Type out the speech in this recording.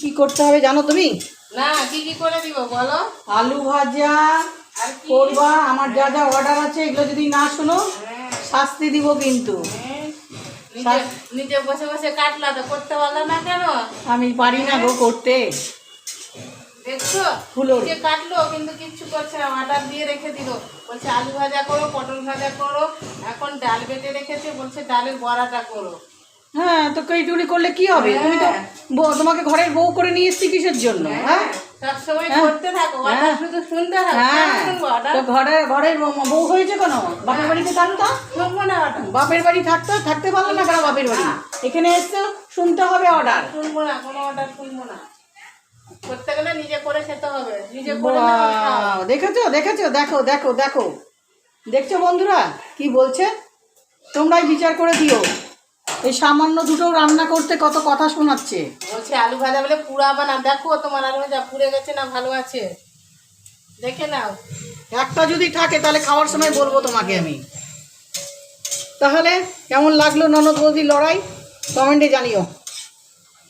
কি করতে হবে জানো তুমি? না কি কি করে দিব বলো? আলু ভাজা করবা আমার যা যা অর্ডার আছে এগুলো যদি না শোনো হ্যাঁ, শাস্তি দিব কিন্তু। হ্যাঁ। নিজে বসে বসে কাটলা তো করতে পারল না কেন? আমি পারি না গো করতে। দেখছ? কাটলো কিন্তু কিচ্ছু করছে না। অর্ডার দিয়ে রেখে দিল। বলছে আলু ভাজা করো পটল ভাজা করো এখন ডাল বেটে রেখেছে বলছে ডালের বড়াটা করো। হ্যাঁ তো এইটুকুনি করলে কি হবে? তুমি তো বউ- তোমাকে ঘরের বউ করে নিয়ে এসছি কিসের জন্য হ্যাঁ হ্যাঁ। হ্যাঁ। হ্যাঁ। ঘরের বউ- বউ হয়েছে কেন? বাপের বাড়িতে থাকতো? না বাপের বাড়ি থাকতো থাকতে পারল না কেন বাপের বাড়ি? এখানে এসছো শুনতে হবে অর্ডার শুনব না কোনো অর্ডার শুনব না। করতে গেলে নিজে করে খেতে হবে নিজে করে দেখেছ দেখেছ দেখো দেখো দেখো। দেখছ বন্ধুরা কি বলছে? তোমরাই বিচার করে দিও। এই সামান্য দুটো রান্না করতে কত কথা শোনাচ্ছে? বলছে আলু ভাজা বলে পুরাবা না দেখো তোমার আলু ভাজা পুড়ে গেছে না ভালো আছে। দেখে নাও। একটা যদি থাকে তাহলে খাওয়ার সময় বলব তোমাকে আমি। তাহলে কেমন লাগল ননদ বৌদির লড়াই? কমেন্টে জানিও।